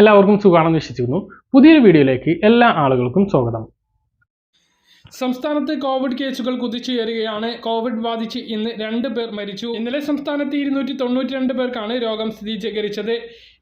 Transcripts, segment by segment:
എല്ലാവർക്കും സുഖമാണെന്ന് വിശ്വസിക്കുന്നു. പുതിയൊരു വീഡിയോയിലേക്ക് എല്ലാ ആളുകൾക്കും സ്വാഗതം. സംസ്ഥാനത്ത് കോവിഡ് കേസുകൾ കുതിച്ചുയരുകയാണ്. കോവിഡ് ബാധിച്ച് ഇന്ന് രണ്ട് പേർ മരിച്ചു. ഇന്നലെ സംസ്ഥാനത്ത് ഇരുന്നൂറ്റി തൊണ്ണൂറ്റി രണ്ട് പേർക്കാണ് രോഗം സ്ഥിരീകരിച്ചത്.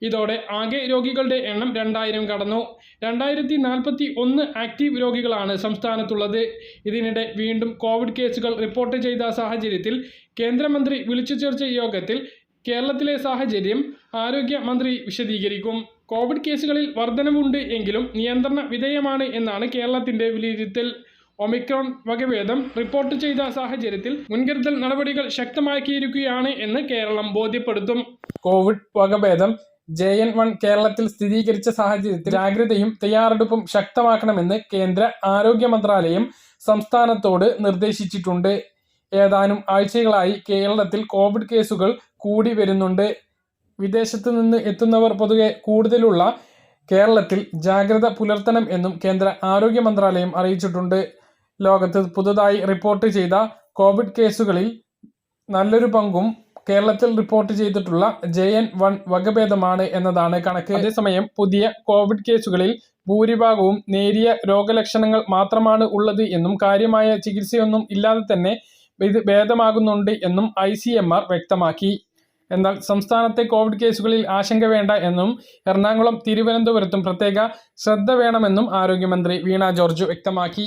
ഇതോടെ ആകെ രോഗികളുടെ എണ്ണം രണ്ടായിരം കടന്നു. രണ്ടായിരത്തി നാൽപ്പത്തി ഒന്ന് ആക്റ്റീവ് രോഗികളാണ് സംസ്ഥാനത്തുള്ളത്. ഇതിനിടെ വീണ്ടും കോവിഡ് കേസുകൾ റിപ്പോർട്ട് ചെയ്ത സാഹചര്യത്തിൽ കേന്ദ്രമന്ത്രി വിളിച്ചു ചേർച്ച യോഗത്തിൽ കേരളത്തിലെ സാഹചര്യം ആരോഗ്യമന്ത്രി വിശദീകരിക്കും. കോവിഡ് കേസുകളിൽ വർധനവുണ്ട് എങ്കിലും നിയന്ത്രണ വിധേയമാണ് എന്നാണ് കേരളത്തിന്റെ വിലയിരുത്തൽ. ഒമിക്രോൺ വകഭേദം റിപ്പോർട്ട് ചെയ്ത സാഹചര്യത്തിൽ മുൻകരുതൽ നടപടികൾ ശക്തമാക്കിയിരിക്കുകയാണ് എന്ന് കേരളം ബോധ്യപ്പെടുത്തും. കോവിഡ് വകഭേദം ജെ എൻ വൺ കേരളത്തിൽ സ്ഥിരീകരിച്ച സാഹചര്യത്തിൽ ജാഗ്രതയും തയ്യാറെടുപ്പും ശക്തമാക്കണമെന്ന് കേന്ദ്ര ആരോഗ്യ മന്ത്രാലയം സംസ്ഥാനത്തോട് നിർദ്ദേശിച്ചിട്ടുണ്ട്. ഏതാനും ആഴ്ചകളായി കേരളത്തിൽ കോവിഡ് കേസുകൾ കൂടി വരുന്നുണ്ട്. വിദേശത്തു നിന്ന് എത്തുന്നവർ പൊതുവെ കൂടുതലുള്ള കേരളത്തിൽ ജാഗ്രത പുലർത്തണം എന്നും കേന്ദ്ര ആരോഗ്യ മന്ത്രാലയം അറിയിച്ചിട്ടുണ്ട്. ലോകത്ത് പുതുതായി റിപ്പോർട്ട് ചെയ്ത കോവിഡ് കേസുകളിൽ നല്ലൊരു പങ്കും കേരളത്തിൽ റിപ്പോർട്ട് ചെയ്തിട്ടുള്ള ജെ എൻ വൺ വകഭേദമാണ് എന്നതാണ് കണക്ക്. അതേസമയം പുതിയ കോവിഡ് കേസുകളിൽ ഭൂരിഭാഗവും നേരിയ രോഗലക്ഷണങ്ങൾ മാത്രമാണ് ഉള്ളത് എന്നും കാര്യമായ ചികിത്സയൊന്നും ഇല്ലാതെ തന്നെ ഇത് ഭേദമാകുന്നുണ്ട് എന്നും ഐ സി എം ആർ വ്യക്തമാക്കി. എന്നാൽ സംസ്ഥാനത്തെ കോവിഡ് കേസുകളിൽ ആശങ്ക വേണ്ട എന്നും എറണാകുളം തിരുവനന്തപുരത്തും പ്രത്യേക ശ്രദ്ധ വേണമെന്നും ആരോഗ്യമന്ത്രി വീണ ജോർജ് വ്യക്തമാക്കി.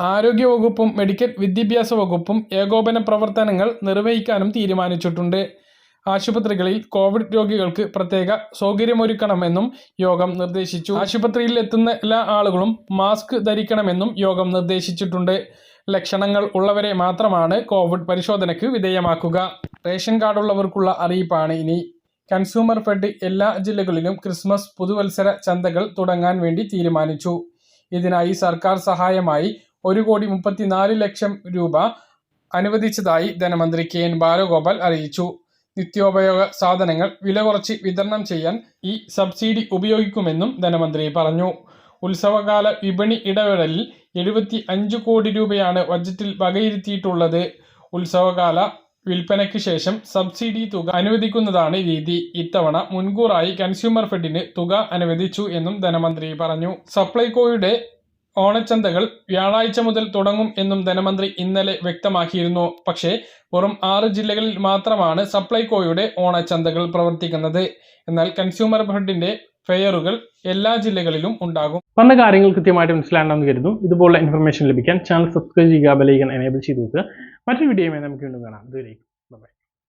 ആരോഗ്യവകുപ്പും മെഡിക്കൽ വിദ്യാഭ്യാസ വകുപ്പും ഏകോപന പ്രവർത്തനങ്ങൾ നിർവഹിക്കാനും തീരുമാനിച്ചിട്ടുണ്ട്. ആശുപത്രികളിൽ കോവിഡ് രോഗികൾക്ക് പ്രത്യേക സൗകര്യമൊരുക്കണമെന്നും യോഗം നിർദ്ദേശിച്ചു. ആശുപത്രിയിൽ എത്തുന്ന എല്ലാ ആളുകളും മാസ്ക് ധരിക്കണമെന്നും യോഗം നിർദ്ദേശിച്ചിട്ടുണ്ട്. ലക്ഷണങ്ങൾ ഉള്ളവരെ മാത്രമാണ് കോവിഡ് പരിശോധനയ്ക്ക് വിധേയമാക്കുക. റേഷൻ കാർഡുള്ളവർക്കുള്ള അറിയിപ്പാണ് ഇനി. കൺസ്യൂമർ ഫെഡ് എല്ലാ ജില്ലകളിലും ക്രിസ്മസ് പുതുവത്സര ചന്തകൾ തുടങ്ങാൻ വേണ്ടി തീരുമാനിച്ചു. ഇതിനായി സർക്കാർ സഹായമായി ഒരു കോടി മുപ്പത്തിനാല് ലക്ഷം രൂപ അനുവദിച്ചതായി ധനമന്ത്രി കെ എൻ ബാലഗോപാൽ അറിയിച്ചു. നിത്യോപയോഗ സാധനങ്ങൾ വില കുറച്ച് വിതരണം ചെയ്യാൻ ഈ സബ്സിഡി ഉപയോഗിക്കുമെന്നും ധനമന്ത്രി പറഞ്ഞു. ഉത്സവകാല വിപണി ഇടവേളയിൽ എഴുപത്തി അഞ്ച് കോടി രൂപയാണ് ബജറ്റിൽ വകയിരുത്തിയിട്ടുള്ളത്. ഉത്സവകാല വിൽപ്പനയ്ക്ക് ശേഷം സബ്സിഡി തുക അനുവദിക്കുന്നതാണ് രീതി. ഇത്തവണ മുൻകൂറായി കൺസ്യൂമർ ഫെഡിന് തുക അനുവദിച്ചു എന്നും ധനമന്ത്രി പറഞ്ഞു. സപ്ലൈകോയുടെ ഓണച്ചന്തകൾ വ്യാഴാഴ്ച മുതൽ തുടങ്ങും എന്നും ധനമന്ത്രി ഇന്നലെ വ്യക്തമാക്കിയിരുന്നു. പക്ഷേ വെറും ആറ് ജില്ലകളിൽ മാത്രമാണ് സപ്ലൈകോയുടെ ഓണച്ചന്തകൾ പ്രവർത്തിക്കുന്നത്. എന്നാൽ കൺസ്യൂമർ ഫെഡിന്റെ ഫെയറുകൾ എല്ലാ ജില്ലകളിലും ഉണ്ടാകും. പറഞ്ഞ കാര്യങ്ങൾ കൃത്യമായിട്ട് മനസ്സിലാണെന്ന് കരുതുന്നു. ഇതുപോലുള്ള ഇൻഫർമേഷൻ ലഭിക്കാൻ ചാനൽ സബ്സ്ക്രൈബ് ചെയ്യുക ബെലൈക്കൻ എനേബിൾ ചെയ്ത് നോക്കുക മറ്റൊരു വീഡിയോയുമായി നമുക്ക് വീണ്ടും കാണാം. ഇതുവരെയും